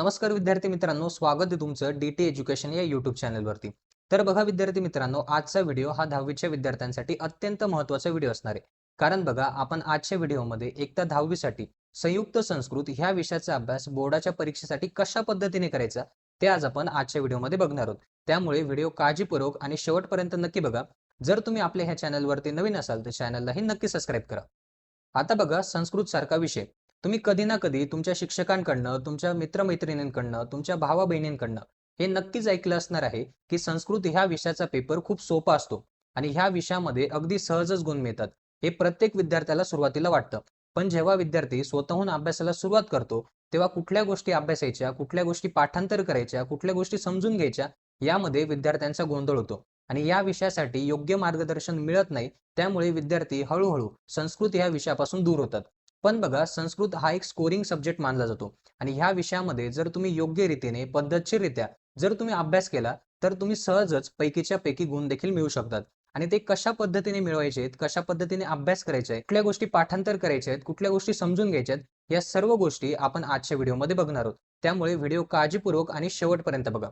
नमस्कार विद्यार्थी मित्रांनो स्वागत आहे तुमचं डी टी एज्युकेशन या युट्यूब चॅनलवरती तर बघा विद्यार्थी मित्रांनो आजचा व्हिडिओ हा दहावीच्या विद्यार्थ्यांसाठी अत्यंत महत्त्वाचा व्हिडिओ असणार आहे. कारण बघा आपण आजच्या व्हिडिओमध्ये एक तर दहावीसाठी संयुक्त संस्कृत ह्या विषयाचा अभ्यास बोर्डाच्या परीक्षेसाठी कशा पद्धतीने करायचा ते आज आपण आजच्या व्हिडिओमध्ये बघणार आहोत. त्यामुळे व्हिडिओ काळजीपूर्वक आणि शेवटपर्यंत नक्की बघा. जर तुम्ही आपल्या ह्या चॅनलवरती नवीन असाल तर चॅनललाही नक्की सबस्क्राईब करा. आता बघा संस्कृत सारखा विषय. तुम्ही कधी ना कधी तुमच्या शिक्षकांकडनं तुमच्या मित्रमैत्रिणींकडनं तुमच्या भावा बहिणींकडनं हे नक्कीच ऐकलं असणार आहे की संस्कृत ह्या विषयाचा पेपर खूप सोपा असतो आणि ह्या विषयामध्ये अगदी सहजच गुण मिळतात. हे प्रत्येक विद्यार्थ्याला सुरुवातीला वाटतं. पण जेव्हा विद्यार्थी स्वतःहून अभ्यासाला सुरुवात करतो तेव्हा कुठल्या गोष्टी अभ्यासायच्या कुठल्या गोष्टी पाठांतर करायच्या कुठल्या गोष्टी समजून घ्यायच्या यामध्ये विद्यार्थ्यांचा गोंधळ होतो. आणि या विषयासाठी योग्य मार्गदर्शन मिळत नाही त्यामुळे विद्यार्थी हळूहळू संस्कृत या विषयापासून दूर होतात. पण बघा संस्कृत हा एक स्कोरिंग सब्जेक्ट मानला जातो. आणि ह्या विषयामध्ये जर तुम्ही योग्य रीतीने पद्धतशीररित्या जर तुम्ही अभ्यास केला तर तुम्ही सहजच पैकीच्या पैकी गुण देखील मिळू शकतात. आणि ते कशा पद्धतीने मिळवायचे आहेत कशा पद्धतीने अभ्यास करायचे आहे कुठल्या गोष्टी पाठांतर करायच्या आहेत कुठल्या गोष्टी समजून घ्यायच्या आहेत या सर्व गोष्टी आपण आजच्या व्हिडिओमध्ये बघणार आहोत. त्यामुळे व्हिडिओ काळजीपूर्वक आणि शेवटपर्यंत बघा.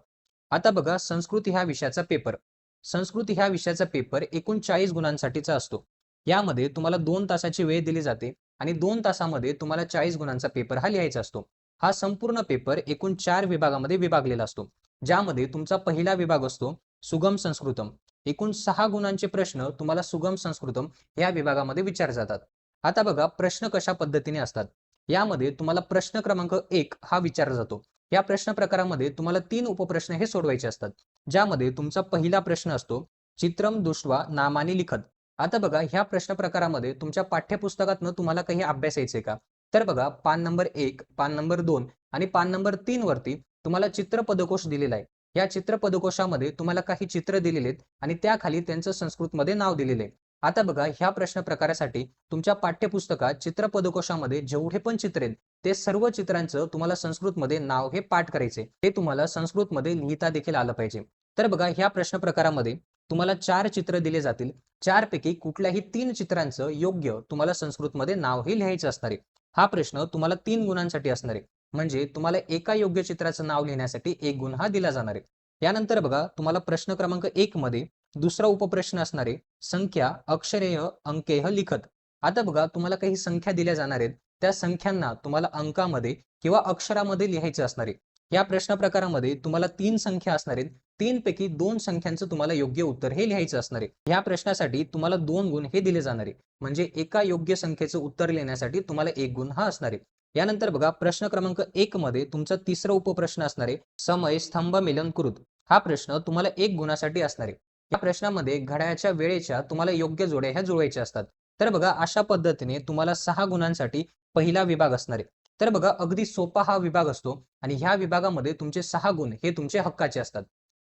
आता बघा संस्कृत ह्या विषयाचा पेपर संस्कृत ह्या विषयाचा पेपर एकूण चाळीस गुणांसाठीचा असतो. यामध्ये तुम्हाला दोन तासाची वेळ दिली जाते. आणि दोन तासामध्ये तुम्हाला चाळीस गुणांचा पेपर हा लिहायचा असतो. हा संपूर्ण पेपर एकूण चार विभागामध्ये विभागलेला असतो. ज्यामध्ये तुमचा पहिला विभाग असतो सुगम संस्कृतम. एकूण सहा गुणांचे प्रश्न तुम्हाला सुगम संस्कृतम या विभागामध्ये विचार जातात. आता बघा प्रश्न कशा पद्धतीने असतात. यामध्ये तुम्हाला प्रश्न क्रमांक एक हा विचारला जातो. या प्रश्न प्रकारामध्ये तुम्हाला तीन उपप्रश्न हे सोडवायचे असतात. ज्यामध्ये तुमचा पहिला प्रश्न असतो चित्रम दुष्वा नामाने लिखत. आता बघा ह्या प्रश्न प्रकारामध्ये तुमच्या पाठ्यपुस्तकातनं तुम्हाला काही अभ्यास यायचे का? तर बघा पान नंबर एक पान नंबर दोन आणि पान नंबर तीन वरती तुम्हाला चित्रपदकोश दिलेला आहे. या चित्रपदकोशामध्ये तुम्हाला काही चित्र दिलेले आहेत आणि त्याखाली त्यांचं संस्कृतमध्ये नाव दिलेले आहे. आता बघा ह्या प्रश्न प्रकारासाठी तुमच्या पाठ्यपुस्तकात चित्रपदकोशामध्ये जेवढे पण चित्र आहेत ते सर्व चित्रांचं तुम्हाला संस्कृतमध्ये नाव हे पाठ करायचे ते तुम्हाला संस्कृतमध्ये लिहिता देखील आलं पाहिजे. तर बघा ह्या प्रश्न प्रकारामध्ये तुम्हाला चार चित्र दिले जातील. चारपैकी कुठल्याही तीन चित्रांचं योग्य तुम्हाला संस्कृतमध्ये नावही लिहायचं असणार आहे. हा प्रश्न तुम्हाला तीन गुणांसाठी असणार आहे. म्हणजे तुम्हाला एका योग्य चित्राचं नाव लिहिण्यासाठी एक गुण हा दिला जाणार आहे. यानंतर बघा तुम्हाला प्रश्न क्रमांक एक मध्ये दुसरा उपप्रश्न असणारे संख्या अक्षरेय अंकेह लिखत. आता बघा तुम्हाला काही संख्या दिल्या जाणार आहेत. त्या संख्यांना तुम्हाला अंकामध्ये किंवा अक्षरामध्ये लिहायचं असणार आहे. या प्रश्न प्रकारामध्ये तुम्हाला तीन संख्या असणार आहेत. तीन पैकी दोन संख्यांचं तुम्हाला योग्य उत्तर हे लिहायचं असणार आहे. या प्रश्नासाठी तुम्हाला दोन गुण हे दिले जाणार आहे. म्हणजे एका योग्य संख्येचं उत्तर लिहिण्यासाठी तुम्हाला एक गुण हा असणार आहे. यानंतर बघा प्रश्न क्रमांक एक मध्ये तुमचा तिसरा उपप्रश्न असणार आहे. समय स्तंभ मिलन कृत. हा प्रश्न तुम्हाला एक गुणासाठी असणार आहे. या प्रश्नामध्ये घड्याळाच्या वेळेच्या तुम्हाला योग्य जोड्या ह्या जुळवायच्या असतात. तर बघा अशा पद्धतीने तुम्हाला सहा गुणांसाठी पहिला विभाग असणार आहे. तर बघा अगदी सोपा हा विभाग असतो आणि ह्या विभागामध्ये तुमचे सहा गुण हे तुमचे हक्काचे असतात.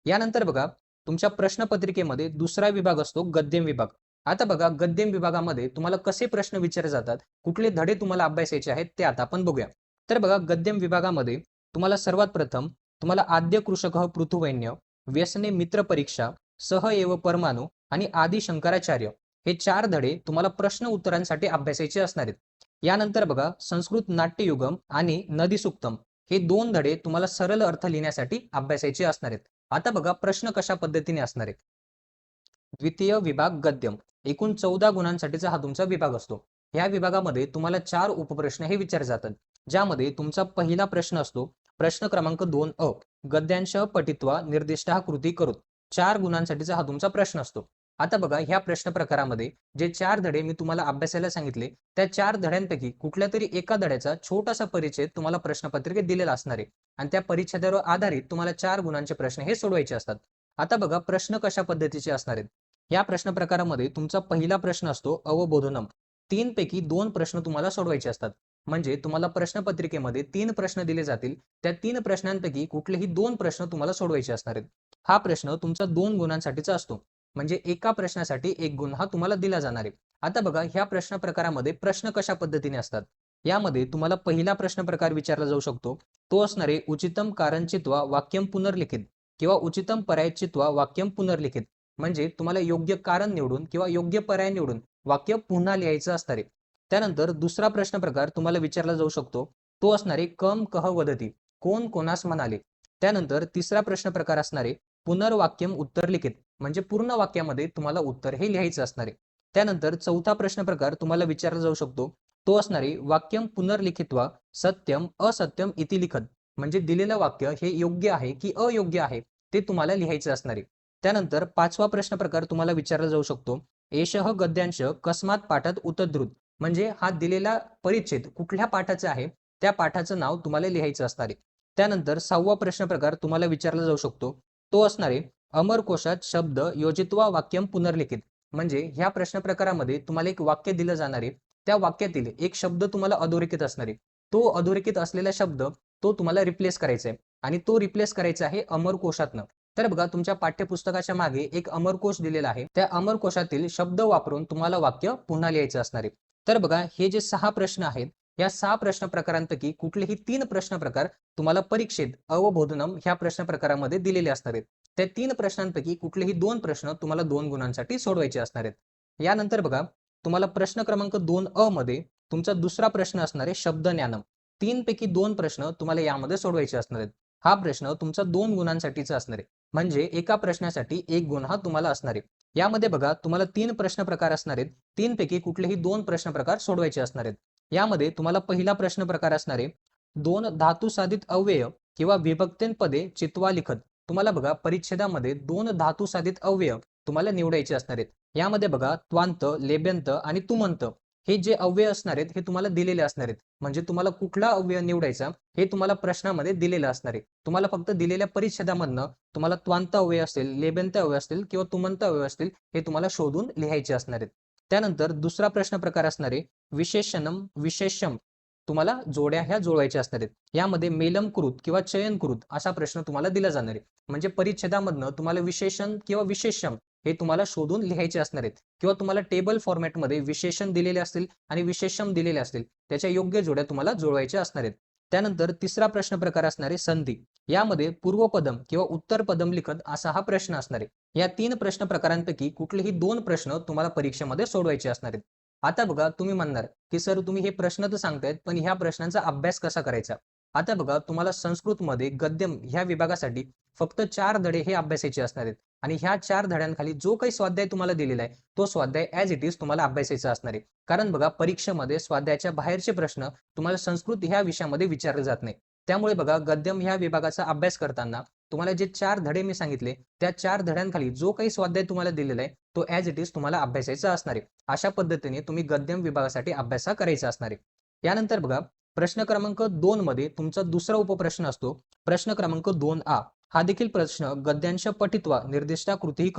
यानंतर बघा तुमच्या प्रश्नपत्रिकेमध्ये दुसरा विभाग असतो गद्यम विभाग. आता बघा गद्यम विभागामध्ये तुम्हाला कसे प्रश्न विचारले जातात कुठले धडे तुम्हाला अभ्यासायचे आहेत ते आता आपण बघूया. तर बघा गद्यम विभागामध्ये तुम्हाला सर्वात प्रथम तुम्हाला आद्य कृषक पृथुवैन्य व्यसने मित्र परीक्षा सह एव परमाणू आणि आदि शंकराचार्य हे चार धडे तुम्हाला प्रश्न उत्तरांसाठी अभ्यासायचे असणार आहेत. यानंतर बघा संस्कृत नाट्ययुगम आणि नदी सुक्तम हे दोन धडे तुम्हाला सरळ अर्थ लिहिण्यासाठी अभ्यासायचे असणार आहेत. आता बघा प्रश्न कशा पद्धतीने असणार आहेत? द्वितीय विभाग गद्यम. एकूण चौदा गुणांसाठीचा हा तुमचा विभाग असतो. ह्या विभागामध्ये तुम्हाला चार उपप्रश्न हे विचार जातात ज्यामध्ये तुमचा पहिला प्रश्न असतो प्रश्न क्रमांक दोन अ. गद्यांश पटित्वा निर्दिष्ट हा कृती करून चार गुणांसाठीचा हा तुमचा प्रश्न असतो. आता बघा ह्या प्रश्न प्रकारामध्ये जे चार धडे मी तुम्हाला अभ्यासायला सांगितले त्या चार धड्यांपैकी कुठल्या तरी एका धड्याचा छोटासा परिचय तुम्हाला प्रश्नपत्रिकेत दिलेला असणार आहे. आणि त्या परिच्छेदावर आधारित तुम्हाला चार गुणांचे प्रश्न हे सोडवायचे असतात. आता बघा प्रश्न कशा पद्धतीचे असणार आहेत? या प्रश्न प्रकारामध्ये तुमचा पहिला प्रश्न असतो अवबोधनम. तीन पैकी दोन प्रश्न तुम्हाला सोडवायचे असतात. म्हणजे तुम्हाला प्रश्नपत्रिकेमध्ये तीन प्रश्न दिले जातील. त्या तीन प्रश्नांपैकी कुठलेही दोन प्रश्न तुम्हाला सोडवायचे असणार आहेत. हा प्रश्न तुमचा दोन गुणांसाठीचा असतो. म्हणजे एका प्रश्नासाठी एक गुण हा तुम्हाला दिला जाणार आहे. आता बघा ह्या प्रश्न प्रकारामध्ये प्रश्न कशा पद्धतीने असतात? यामध्ये तुम्हाला पहिला प्रश्न प्रकार विचारला जाऊ शकतो. तो असणारे उचितम कारणचित्वा वाक्यम पुनर्लिखित किंवा उचितम पर्यायचित्वा वाक्यम पुनर्लिखित. म्हणजे तुम्हाला योग्य कारण निवडून किंवा योग्य पर्याय निवडून वाक्य पुन्हा लिहायचं असणार आहे त्यानंतर दुसरा प्रश्न प्रकार तुम्हाला विचारला जाऊ शकतो. तो असणारे कम कह वदती कोण कोणास म्हणाले? त्यानंतर तिसरा प्रश्न प्रकार असणारे पुनर्वाक्यम उत्तर लिखित म्हणजे पूर्ण वाक्यामध्ये तुम्हाला उत्तर हे लिहायचं असणार आहे. त्यानंतर चौथा प्रश्न प्रकार तुम्हाला विचारला जाऊ शकतो. तो असणारे वाक्यम पुनर्लिखित्वा सत्यम असत्यम इति लिखत. म्हणजे दिलेलं वाक्य हे योग्य आहे की अयोग्य आहे ते तुम्हाला लिहायचं असणार आहे. त्यानंतर पाचवा प्रश्न प्रकार तुम्हाला विचारला जाऊ शकतो. एशह गद्यांश कस्मात पाठात उतद्रुत म्हणजे हा दिलेला परिच्छेद कुठल्या पाठाचा आहे त्या पाठाचं नाव तुम्हाला लिहायचं असणार आहे. त्यानंतर सहावा प्रश्न प्रकार तुम्हाला विचारला जाऊ शकतो. तो असणारे अमरकोशात शब्द योजित्वा वाक्यम पुनर्लिखित. म्हणजे ह्या प्रश्न प्रकारामध्ये तुम्हाला एक वाक्य दिलं जाणार आहे. त्या वाक्यातील एक शब्द तुम्हाला अधोरेखित असणार आहे. तो अधोरेखित असलेला शब्द तो तुम्हाला रिप्लेस करायचा आहे. आणि तो रिप्लेस करायचा आहे अमरकोशातनं. तर बघा तुमच्या पाठ्यपुस्तकाच्या मागे एक अमरकोश दिलेला आहे. त्या अमरकोशातील शब्द वापरून तुम्हाला वाक्य पुन्हा लिहायचं असणार आहे. तर बघा हे जे सहा प्रश्न आहेत या सहा प्रश्न प्रकारांपैकी कुठलेही तीन प्रश्न प्रकार तुम्हाला परीक्षेत अवबोधनम ह्या प्रश्न प्रकारामध्ये दिलेले असणार आहेत. त्या तीन प्रश्नांपैकी कुठलेही दोन प्रश्न तुम्हाला दोन गुणांसाठी सोडवायचे असणार आहेत. यानंतर बघा तुम्हाला प्रश्न क्रमांक दोन अ मध्ये तुमचा दुसरा प्रश्न असणार आहे शब्द ज्ञानम. तीन पैकी दोन प्रश्न तुम्हाला यामध्ये सोडवायचे असणार आहेत. हा प्रश्न तुमचा दोन गुणांसाठीचा असणार आहे. म्हणजे एका प्रश्नासाठी एक गुण हा तुम्हाला असणार आहे. यामध्ये बघा तुम्हाला तीन प्रश्न प्रकार असणार आहेत. तीन पैकी कुठलेही दोन प्रश्न प्रकार सोडवायचे असणार आहेत. यामध्ये तुम्हाला पहिला प्रश्न प्रकार असणार आहे. दोन धातुसाधित अव्यय किंवा विभक्तींपदे चित्वा लिखत. तुम्हाला बघा परिच्छेदामध्ये दोन धातू साधित अवयव तुम्हाला निवडायचे असणार आहेत. यामध्ये बघा त्वांत लेब्यंत आणि तुमंत. हे जे अव्यय असणार आहेत हे तुम्हाला दिलेले असणार आहेत. म्हणजे तुम्हाला कुठला अव्यय निवडायचा हे तुम्हाला प्रश्नामध्ये दिलेलं असणार आहे. तुम्हाला फक्त दिलेल्या परिच्छेदामधनं तुम्हाला त्वांत अव्यय असतील लेबंत अव्यय असतील किंवा तुमंत अव्यय असतील हे तुम्हाला शोधून लिहायचे असणार आहेत. त्यानंतर दुसरा प्रश्न प्रकार असणारे विशेषणम विशेषम. तुम्हाला जोड्या ह्या जोडायच्या असणार आहेत. यामध्ये मेलमकृत किंवा चयनकृत असा प्रश्न तुम्हाला दिला जाणार आहे. म्हणजे परिच्छेदामधनं तुम्हाला विशेषण किंवा विशेषम हे तुम्हाला शोधून लिहायचे असणार आहेत. किंवा तुम्हाला टेबल फॉर्मॅटमध्ये विशेषण दिलेले असतील आणि विशेषम दिलेले असतील त्याच्या योग्य जोड्या तुम्हाला जुळवायच्या असणार आहेत. त्यानंतर तिसरा प्रश्न प्रकार असणारे संधी. यामध्ये पूर्वपदम किंवा उत्तर पदम लिखत असा हा प्रश्न असणार आहे. या तीन प्रश्न प्रकारांपैकी कुठलेही दोन प्रश्न तुम्हाला परीक्षेमध्ये सोडवायचे असणार आहेत. आता बघा तुम्ही म्हणणार की सर तुम्ही हे प्रश्न तर सांगतायत पण ह्या प्रश्नांचा अभ्यास कसा करायचा? आता बघा तुम्हाला संस्कृतमध्ये गद्यम ह्या विभागासाठी फक्त चार धडे हे अभ्यासायचे असणार आहेत. आणि ह्या चार धड्यांखाली जो काही स्वाध्याय तुम्हाला दिलेला आहे तो स्वाध्याय ॲज इट इज तुम्हाला अभ्यासायचा असणार आहे. कारण बघा परीक्षेमध्ये स्वाध्यायाच्या बाहेरचे प्रश्न तुम्हाला संस्कृत ह्या विषयामध्ये विचारले जात नाही. त्यामुळे बघा गद्यम ह्या विभागाचा अभ्यास करताना तुम्हाला जे चार धडे मी सांगितले त्या चार धड्यांखाली जो काही स्वाध्याय तुम्हाला दिलेला आहे तो ॲज इट इज तुम्हाला अभ्यासायचा असणार आहे. अशा पद्धतीने तुम्ही गद्यम विभागासाठी अभ्यास करायचा असणार आहे. यानंतर बघा प्रश्न क्रमांक दोन मध्ये तुमचा दुसरा उपप्रश्न असतो. प्रश्न क्रमांक दोन आ. हा देखील प्रश्न गद्यांश पठित्वा निर्दिष्टा कृतीही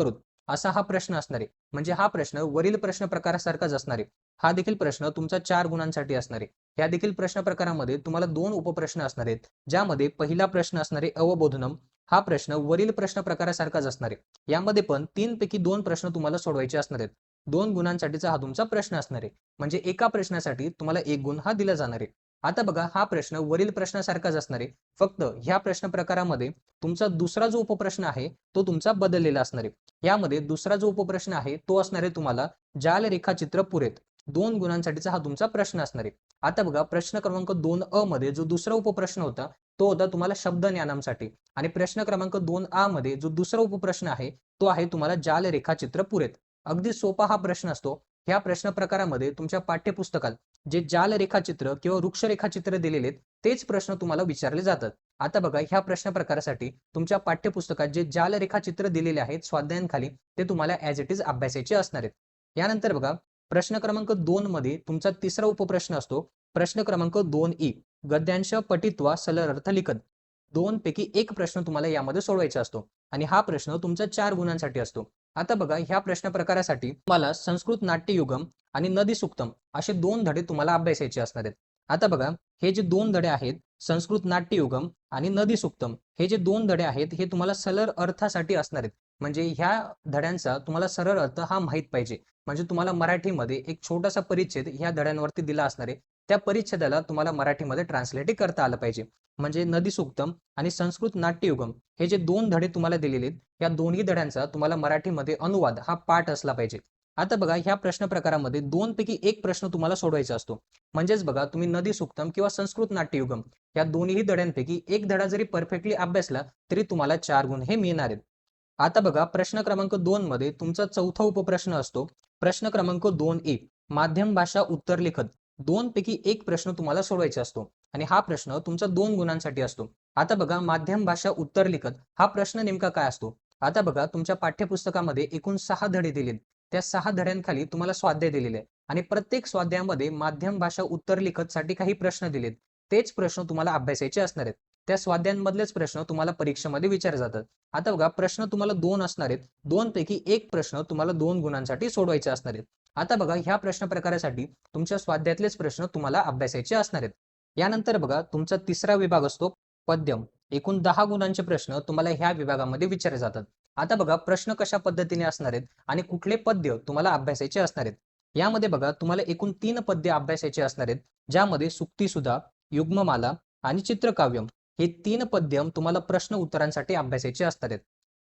असा हा प्रश्न असणार आहे. म्हणजे हा प्रश्न वरील प्रश्न प्रकारासारखाच असणार आहे. हा देखील प्रश्न तुमचा चार गुणांसाठी असणार आहे. या देखील प्रश्न प्रकारामध्ये तुम्हाला दोन उपप्रश्न असणार आहेत ज्यामध्ये पहिला प्रश्न असणारे अवबोधनम हा प्रश्न वरील प्रश्न प्रकारासारखाच असणार आहे. यामध्ये पण तीन पैकी दोन प्रश्न तुम्हाला सोडवायचे असणार आहेत. दोन गुणांसाठीचा हा तुमचा प्रश्न असणार आहे. म्हणजे एका प्रश्नासाठी तुम्हाला एक गुण हा दिला जाणार आहे. आता बघा हा प्रश्न वरील प्रश्नासारखाच असणार आहे. फक्त ह्या प्रश्न प्रकारामध्ये तुमचा दुसरा जो उपप्रश्न आहे तो तुमचा बदललेला असणार आहे. यामध्ये दुसरा जो उपप्रश्न आहे तो असणार आहे तुम्हाला जाल रेखाचित्र पुरेत. दोन गुणांसाठीचा हा तुमचा प्रश्न असणार आहे. आता बघा प्रश्न क्रमांक दोन अ मध्ये जो दुसरा उपप्रश्न होता तो होता तुम्हाला शब्द ज्ञानांसाठी. आणि प्रश्न क्रमांक दोन आ मध्ये जो दुसरा उपप्रश्न आहे तो आहे तुम्हाला जाल रेखाचित्र पुरेत. अगदी सोपा हा प्रश्न असतो. ह्या प्रश्न प्रकारामध्ये तुमच्या पाठ्यपुस्तकात जे जाल रेखाचित्र किंवा वृक्ष रेखाचित्र दिलेले आहेत तेच प्रश्न तुम्हाला विचारले जातात. आता बघा ह्या प्रश्न प्रकारासाठी तुमच्या पाठ्यपुस्तकात जे जाल रेखाचित्र दिलेले आहेत स्वाध्यायांखाली ते तुम्हाला ऍज इट इज अभ्यासायचे असणार आहेत. यानंतर बघा प्रश्न क्रमांक दोन मध्ये तुमचा तिसरा उपप्रश्न असतो. प्रश्न क्रमांक दोन ई गद्यांश पटित्वा सलर अर्थ लिखत दोन पैकी एक प्रश्न तुम्हाला यामध्ये सोडवायचा असतो आणि हा प्रश्न तुमचा चार गुणांसाठी असतो. आता बघा ह्या प्रश्न प्रकारासाठी तुम्हाला संस्कृत नाट्ययुगम आणि नदी सुक्तम असे दोन धडे तुम्हाला अभ्यासायचे असणार आहेत. आता बघा हे जे दोन धडे आहेत संस्कृत नाट्ययुगम आणि नदी सुक्तम हे जे दोन धडे आहेत हे तुम्हाला सरळ अर्थासाठी असणार आहेत. म्हणजे ह्या धड्यांचा तुम्हाला सरळ अर्थ हा माहीत पाहिजे. म्हणजे तुम्हाला मराठीमध्ये एक छोटासा परिच्छेद ह्या धड्यांवरती दिला असणार आहे. त्या परिच्छेदाला तुम्हाला मराठीमध्ये ट्रान्सलेट करता आलं पाहिजे. म्हणजे नदी सुक्तम आणि संस्कृत नाट्ययुगम हे जे दोन धडे तुम्हाला दिलेले आहेत या दोन्ही धड्यांचा तुम्हाला मराठीमध्ये अनुवाद हा पाठ असला पाहिजे. आता बघा ह्या प्रश्न प्रकारामध्ये दोन पैकी एक प्रश्न तुम्हाला सोडवायचा असतो. म्हणजेच बघा तुम्ही नदी सुक्तम किंवा संस्कृत नाट्ययुगम या दोन्ही धड्यांपैकी एक धडा जरी परफेक्टली अभ्यासला तरी तुम्हाला चार गुण हे मिळणार आहेत. आता बघा प्रश्न क्रमांक दोन मध्ये तुमचा चौथा उपप्रश्न असतो. प्रश्न क्रमांक दोन ए माध्यम भाषा उत्तर लिखत दोन पैकी एक प्रश्न तुम्हाला सोडवायचा असतो. आणि हा प्रश्न तुमचा दोन गुणांसाठी असतो. आता बघा माध्यम भाषा उत्तर लिखत हा प्रश्न नेमका काय असतो? आता बघा तुमच्या पाठ्यपुस्तकामध्ये एकूण सहा धडे दिलेत. त्या सहा धड्यांखाली तुम्हाला स्वाध्याय दिलेले आहे आणि प्रत्येक स्वाध्यायामध्ये माध्यम भाषा उत्तर लिखत साठी काही प्रश्न दिलेत. तेच प्रश्न तुम्हाला अभ्यासायचे असणार आहेत. त्या स्वाध्यांमधलेच प्रश्न तुम्हाला परीक्षेमध्ये विचारले जातात. आता बघा प्रश्न तुम्हाला दोन असणार आहेत. दोन पैकी एक प्रश्न तुम्हाला दोन गुणांसाठी सोडवायचे असणार आहेत. आता बघा ह्या प्रश्न प्रकारासाठी तुमच्या स्वाध्यायातलेच प्रश्न तुम्हाला अभ्यासायचे असणार आहेत. यानंतर बघा तुमचा तिसरा विभाग असतो पद्यम. एकूण दहा गुणांचे प्रश्न तुम्हाला ह्या विभागामध्ये विचारले जातात. आता बघा प्रश्न कशा पद्धतीने असणार आहेत आणि कुठले पद्य तुम्हाला अभ्यासायचे असणार आहेत? यामध्ये बघा तुम्हाला एकूण तीन पद्य अभ्यासायचे असणार आहेत. ज्यामध्ये सुक्तीसुधा युग्ममाला आणि चित्रकाव्यम. हे तीन पद्यम तुम्हाला प्रश्न उत्तरांसाठी अभ्यासायचे असतात.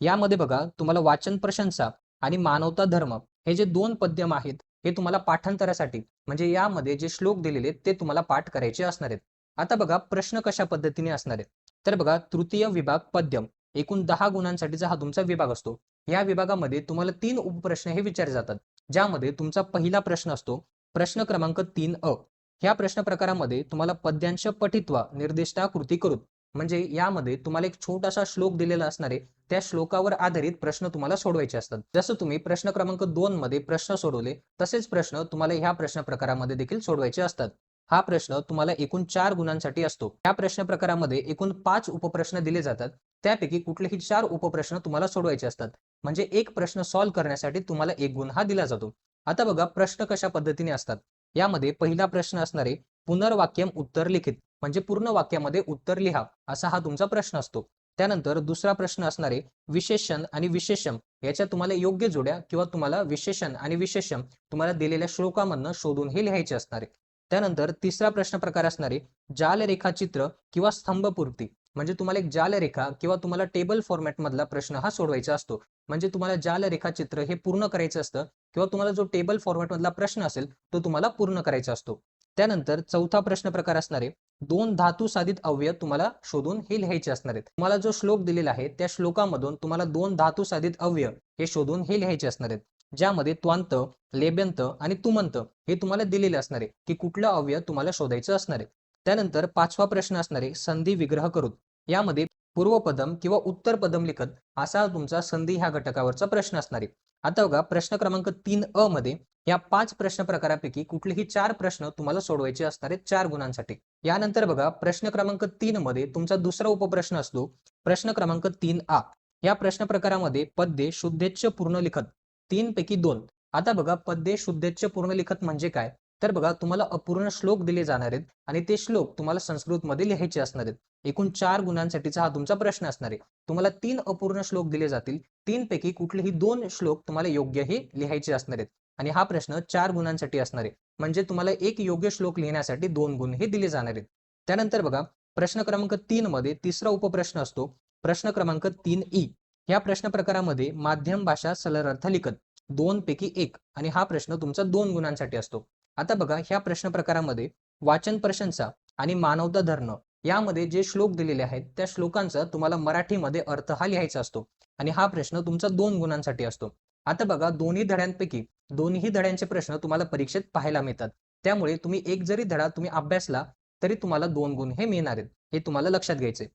यामध्ये बघा तुम्हाला वाचन प्रशंसा आणि मानवता धर्म हे जे दोन पद्यम आहेत हे तुम्हाला पाठांतरासाठी म्हणजे यामध्ये जे श्लोक दिलेले आहेत ते तुम्हाला पाठ करायचे असणार आहेत. आता बघा प्रश्न कशा पद्धतीने असणार आहेत? तर बघा तृतीय विभाग पद्यम एकूण दहा गुणांसाठीचा हा तुमचा विभाग असतो. या विभागामध्ये तुम्हाला तीन उपप्रश्न हे विचारले जातात ज्यामध्ये तुमचा पहिला प्रश्न असतो प्रश्न क्रमांक तीन अ. ह्या प्रश्न प्रकारामध्ये तुम्हाला पद्यांश पठित्वा निर्दिष्टा कृती करून म्हणजे यामध्ये तुम्हाला एक छोटासा श्लोक दिलेला असणार आहे. त्या श्लोकावर आधारित प्रश्न तुम्हाला सोडवायचे असतात. जसं तुम्ही प्रश्न क्रमांक दोन मध्ये प्रश्न सोडवले तसेच प्रश्न तुम्हाला ह्या प्रश्न प्रकारामध्ये देखील सोडवायचे असतात. हा प्रश्न तुम्हाला एकूण चार गुणांसाठी असतो. या प्रश्न प्रकारामध्ये एकूण पाच उपप्रश्न दिले जातात. त्यापैकी कुठलेही चार उपप्रश्न तुम्हाला सोडवायचे असतात. म्हणजे एक प्रश्न सॉल्व्ह करण्यासाठी तुम्हाला एक गुण हा दिला जातो. आता बघा प्रश्न कशा पद्धतीने असतात. यामध्ये पहिला प्रश्न असणारे पुनर्वाक्यम उत्तर लिखित म्हणजे पूर्ण वाक्यामध्ये उत्तर लिहा असा हा तुमचा प्रश्न असतो. त्यानंतर दुसरा प्रश्न असणारे विशेषण आणि विशेषम याच्या तुम्हाला योग्य जोड्या किंवा तुम्हाला विशेषण आणि विशेषम तुम्हाला दिलेल्या श्लोकामधनं शोधून हे लिहायचे असणारे. त्यानंतर तिसरा प्रश्न प्रकार असणारे जालरेखाचित्र किंवा स्तंभपूर्ती म्हणजे तुम्हाला एक जालरेखा किंवा तुम्हाला टेबल फॉर्मॅट मधला प्रश्न हा सोडवायचा असतो. म्हणजे तुम्हाला जालरेखाचित्र हे पूर्ण करायचं असतं किंवा तुम्हाला जो टेबल फॉर्मॅट मधला प्रश्न असेल तो तुम्हाला पूर्ण करायचा असतो. त्यानंतर चौथा प्रश्न प्रकार असणारे दोन धातू साधित अवयव तुम्हाला शोधून हे लिहायचे असणार आहेत. तुम्हाला जो श्लोक दिलेला आहे त्या श्लोकामधून तुम्हाला दोन धातू साधित अवयव हे शोधून हे लिहायचे असणार आहेत. ज्यामध्ये त्वांत लेब्यंत आणि तुमंत हे तुम्हाला दिलेले असणार आहे की कुठलं अवयव तुम्हाला शोधायचं असणार आहे. त्यानंतर पाचवा प्रश्न असणार आहे संधी विग्रह करून. यामध्ये पूर्वपदम किंवा उत्तर पदम लिखत असा तुमचा संधी ह्या घटकावरचा प्रश्न असणार आहे. आता बघा प्रश्न क्रमांक तीन अ मध्ये या पाच प्रश्न प्रकारापैकी कुठलेही चार प्रश्न तुम्हाला सोडवायचे असणार आहेत चार गुणांसाठी. यानंतर बघा प्रश्न क्रमांक तीन मध्ये तुमचा दुसरा उपप्रश्न असतो प्रश्न क्रमांक तीन आ. या प्रश्न प्रकारामध्ये पद्ये शुद्धेच्छ पूर्ण लिखत तीन पैकी दोन. आता बघा पद्ये शुद्धेच्छ पूर्ण लिखत म्हणजे काय? तर बघा तुम्हाला अपूर्ण श्लोक दिले जाणार आहेत आणि ते श्लोक तुम्हाला संस्कृतमध्ये लिहायचे असणार आहेत. एकूण चार गुणांसाठीचा हा तुमचा प्रश्न असणार आहे. तुम्हाला तीन अपूर्ण श्लोक दिले जातील. तीन पैकी कुठलेही दोन श्लोक तुम्हाला योग्य हे लिहायचे असणार आहेत. आणि हा प्रश्न चार गुणांसाठी असणार आहे. म्हणजे तुम्हाला एक योग्य श्लोक लिहिण्यासाठी दोन गुण हे दिले जाणार आहेत. त्यानंतर बघा प्रश्न क्रमांक तीन मध्ये तिसरा उपप्रश्न असतो. प्रश्न क्रमांक तीन ई. या प्रश्न प्रकारामध्ये माध्यम भाषा सरलार्थ लिखत. दोन पैकी एक. आणि हा प्रश्न तुमचा दोन गुणांसाठी असतो. आता बघा ह्या प्रश्न प्रकारामध्ये वाचन प्रशंसा आणि मानवता धरणं यामध्ये जे श्लोक दिलेले आहेत त्या श्लोकांचा तुम्हाला मराठीमध्ये अर्थ हा लिहायचा असतो. आणि हा प्रश्न तुमचा दोन गुणांसाठी असतो. आता बघा दोन्ही धड्यांपैकी दोन्ही धड्यांचे प्रश्न तुम्हाला परीक्षेत पाहायला मिळतात. त्यामुळे तुम्ही एक जरी धडा तुम्ही अभ्यासला तरी तुम्हाला दोन गुण हे मिळणार आहेत हे तुम्हाला लक्षात घ्यायचे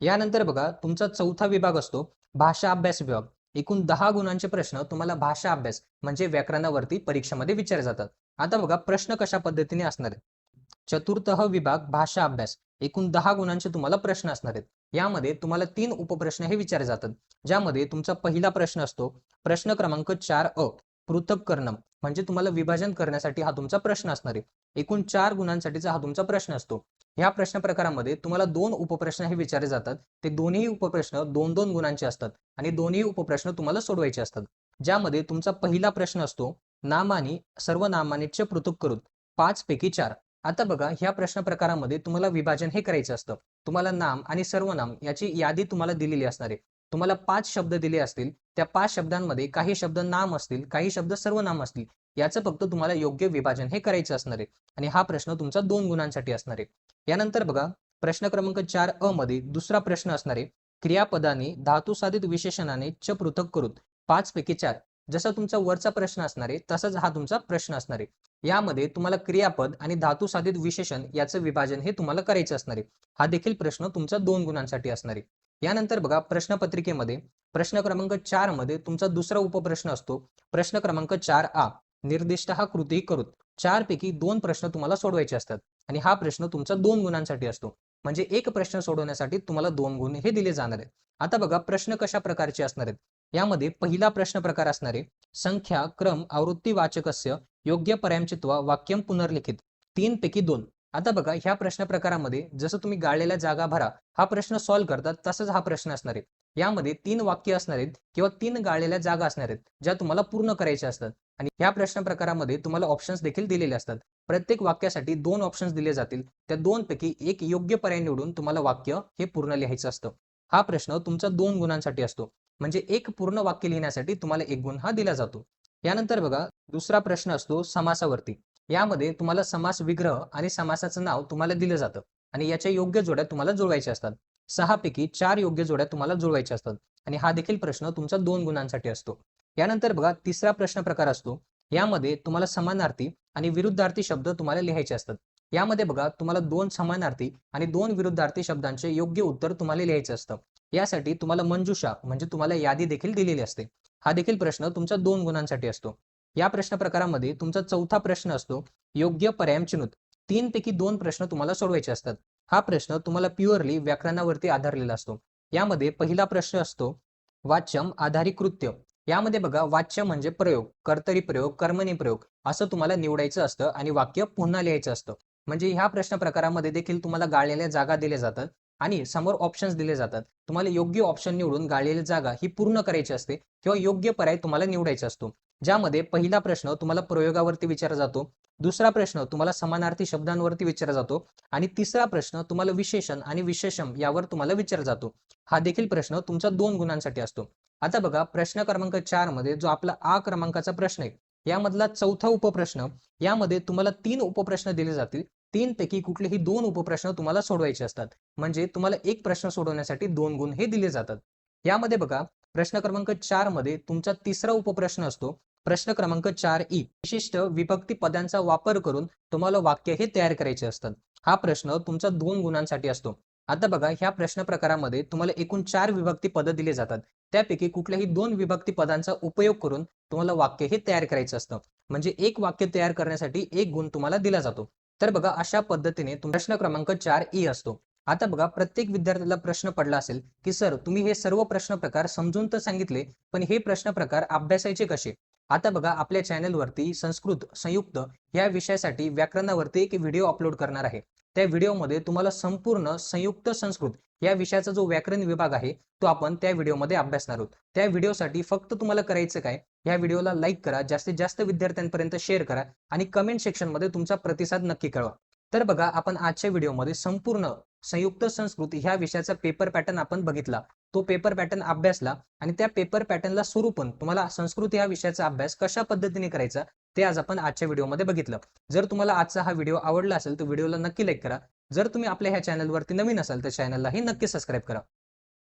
यानंतर बघा तुमचा चौथा विभाग असतो भाषा अभ्यास विभाग. एकूण दहा गुणांचे प्रश्न तुम्हाला भाषा अभ्यास म्हणजे व्याकरणावरती परीक्षेमध्ये विचारले जातात. आता बघा प्रश्न कशा पद्धतीने असणार आहेत? चतुर्थ विभाग भाषा अभ्यास एकूण दहा गुणांचे तुम्हाला प्रश्न असणार आहेत. यामध्ये तुम्हाला तीन उपप्रश्न हे विचारले जातात ज्यामध्ये तुमचा पहिला प्रश्न असतो प्रश्न क्रमांक चार अ पृथक करणम म्हणजे तुम्हाला विभाजन करण्यासाठी हा तुमचा प्रश्न असणार आहे. एकूण चार गुणांसाठीचा हा तुमचा प्रश्न असतो. ह्या प्रश्न प्रकारामध्ये तुम्हाला दोन उपप्रश्न हे विचारले जातात. ते दोन्ही उपप्रश्न दोन दोन गुणांचे असतात आणि दोन्ही उपप्रश्न तुम्हाला सोडवायचे असतात. ज्यामध्ये तुमचा पहिला प्रश्न असतो नामानी आणि सर्व नामानिच्य पृथक करून. पाच पैकी चार. आता बघा ह्या प्रश्न प्रकारामध्ये तुम्हाला विभाजन हे करायचं असतं. तुम्हाला नाम आणि सर्वनाम याची यादी तुम्हाला दिलेली असणार आहे. तुम्हाला पाच शब्द दिले असतील. त्या पाच शब्दांमध्ये काही शब्द नाम असतील काही शब्द सर्वनाम असतील. याचं फक्त तुम्हाला योग्य विभाजन हे करायचं असणार आहे. आणि हा प्रश्न तुमचा दोन गुणांसाठी असणार आहे. यानंतर बघा प्रश्न क्रमांक चार अ मध्ये दुसरा प्रश्न असणार आहे. क्रियापदाने धातुसाधित विशेषणाने च पृथक करून. पाच पैकी चार. जसा तुमचा वरचा प्रश्न असणार आहे तसाच हा तुमचा प्रश्न असणार आहे. यामध्ये तुम्हाला क्रियापद आणि धातू साधित विशेषण याचं विभाजन हे तुम्हाला करायचं असणार आहे. हा देखील प्रश्न तुमचा दोन गुणांसाठी असणार आहे. यानंतर बघा प्रश्नपत्रिकेमध्ये प्रश्न क्रमांक चारमध्ये तुमचा दुसरा उपप्रश्न असतो. प्रश्न क्रमांक चार आ निर्दिष्ट हा कृती करून चार पैकी दोन प्रश्न तुम्हाला सोडवायचे असतात. आणि हा प्रश्न तुमचा दोन गुणांसाठी असतो. म्हणजे एक प्रश्न सोडवण्यासाठी तुम्हाला दोन गुण हे दिले जाणार आहेत. आता बघा प्रश्न कशा प्रकारचे असणार आहेत? यामध्ये पहिला प्रश्न प्रकार असणारे संख्या क्रम आवृत्ती वाचकस्य योग्य पर्यामचित्वा वाक्यम पुनर्लिखित. तीन पैकी दोन. आता बघा ह्या प्रश्न प्रकारामध्ये जसं तुम्ही गाळलेल्या जागा भरा हा प्रश्न सॉल्व्ह करतात तसंच हा प्रश्न असणार आहे. यामध्ये तीन वाक्य असणार आहेत किंवा तीन गाळलेल्या जागा असणार आहेत ज्या तुम्हाला पूर्ण करायच्या असतात. आणि ह्या प्रश्न प्रकारामध्ये तुम्हाला ऑप्शन्स देखील दिलेले असतात. प्रत्येक वाक्यासाठी दोन ऑप्शन्स दिले जातील. त्या दोन पैकी एक योग्य पर्याय निवडून तुम्हाला वाक्य हे पूर्ण लिहायचं असतं. हा प्रश्न तुमचा दोन गुणांसाठी असतो. म्हणजे एक पूर्ण वाक्य लिहिण्यासाठी तुम्हाला एक गुण हा दिला जातो. यानंतर बघा दुसरा प्रश्न असतो समासावरती. यामध्ये तुम्हाला समास विग्रह आणि समासाचं नाव तुम्हाला दिलं जातं आणि याच्या योग्य जोड्या तुम्हाला जुळवायच्या असतात. सहा पैकी चार योग्य जोड्या तुम्हाला जुळवायच्या असतात आणि हा देखील प्रश्न तुमचा दोन गुणांसाठी असतो. यानंतर बघा तिसरा प्रश्न प्रकार असतो. यामध्ये तुम्हाला समानार्थी आणि विरुद्धार्थी शब्द तुम्हाला लिहायचे असतात. यामध्ये बघा तुम्हाला दोन समानार्थी आणि दोन विरुद्धार्थी शब्दांचे योग्य उत्तर तुम्हाला लिहायचं असतं. यासाठी तुम्हाला मंजुषा म्हणजे तुम्हाला यादी देखील दिलेली असते. हा देखील प्रश्न तुमचा दोन गुणांसाठी असतो. या प्रश्न प्रकारामध्ये तुमचा चौथा प्रश्न असतो योग्य पर्याय चिन्ह तीन पैकी दोन प्रश्न तुम्हाला सोडवायचे असतात. हा प्रश्न तुम्हाला प्युअरली व्याकरणावरती आधारलेला असतो. यामध्ये पहिला प्रश्न असतो वाच्यम आधारी कृत्य. यामध्ये बघा वाच्य म्हणजे प्रयोग कर्तरी प्रयोग कर्मणी प्रयोग असं तुम्हाला निवडायचं असतं आणि वाक्य पुन्हा लिहायचं असतं. म्हणजे ह्या प्रश्न प्रकारामध्ये देखील तुम्हाला गाळलेल्या जागा दिल्या जातात. आणि समोर ऑप्शन्स दिले जातात. तुम्हाला योग्य ऑप्शन निवडून गाळलेली जागा ही पूर्ण करायची असते किंवा योग्य पर्याय तुम्हाला निवडायचा असतो. ज्यामध्ये पहिला प्रश्न तुम्हाला प्रयोगावरती विचारला जातो. दुसरा प्रश्न तुम्हाला समानार्थी शब्दांवरती विचारला जातो. आणि तिसरा प्रश्न तुम्हाला विशेषण आणि विशेषम यावर तुम्हाला विचारला जातो. हा देखील प्रश्न तुमचा दोन गुणांसाठी असतो. आता बघा प्रश्न क्रमांक चारमध्ये जो आपला आ क्रमांकाचा प्रश्न आहे यामधला चौथा उपप्रश्न यामध्ये तुम्हाला तीन उपप्रश्न दिले जातील. तीन पैकी कुठलेही दोन उपप्रश्न तुम्हाला सोडवायचे असतात. म्हणजे तुम्हाला एक प्रश्न सोडवण्यासाठी दोन गुण हे दिले जातात. यामध्ये बघा प्रश्न क्रमांक चारमध्ये तुमचा तिसरा उपप्रश्न असतो. प्रश्न क्रमांक चार ई विशिष्ट विभक्ती पदांचा वापर करून तुम्हाला वाक्य हे तयार करायचे असतात. हा प्रश्न तुमचा दोन गुणांसाठी असतो. आता बघा ह्या प्रश्न प्रकारामध्ये तुम्हाला एकूण चार विभक्ती पद दिले जातात. त्यापैकी कुठल्याही दोन विभक्ती पदांचा उपयोग करून तुम्हाला वाक्य हे तयार करायचं असतं. म्हणजे एक वाक्य तयार करण्यासाठी एक गुण तुम्हाला दिला जातो. तर बघा अशा पद्धतीने प्रश्न क्रमांक चार ई असतो. आता बघा प्रत्येक विद्यार्थ्याला प्रश्न पडला असेल की सर तुम्ही हे सर्व प्रश्न प्रकार समजून तर सांगितले पण हे प्रश्न प्रकार अभ्यासायचे कसे? आता बघा आपल्या चॅनलवरती संस्कृत संयुक्त या विषयासाठी व्याकरणावरती एक व्हिडिओ अपलोड करणार आहे. त्या व्हिडिओमध्ये तुम्हाला संपूर्ण संयुक्त संस्कृत या विषयाचा जो व्याकरण विभाग आहे तो आपण त्या व्हिडिओमध्ये अभ्यासणार आहोत. त्या व्हिडिओसाठी फक्त तुम्हाला करायचं काय या व्हिडिओला लाईक करा जास्तीत जास्त विद्यार्थ्यांपर्यंत शेअर करा आणि कमेंट सेक्शनमध्ये तुमचा प्रतिसाद नक्की कळवा. तर बघा आपण आजच्या व्हिडिओमध्ये संपूर्ण संयुक्त संस्कृत ह्या विषयाचा पेपर पॅटर्न आपण बघितला. तो पेपर पॅटर्न अभ्यासला आणि त्या पेपर पॅटर्नला स्वरूपण तुम्हाला संस्कृत या विषयाचा अभ्यास कशा पद्धतीने करायचा ते आज आपण आजच्या व्हिडिओमध्ये बघितलं. जर तुम्हाला आजचा हा व्हिडिओ आवडला असेल तर व्हिडिओला नक्की लाईक करा. जर तुम्ही आपल्या ह्या चॅनलवरती नवीन असाल तर चॅनललाही नक्की सबस्क्राईब करा.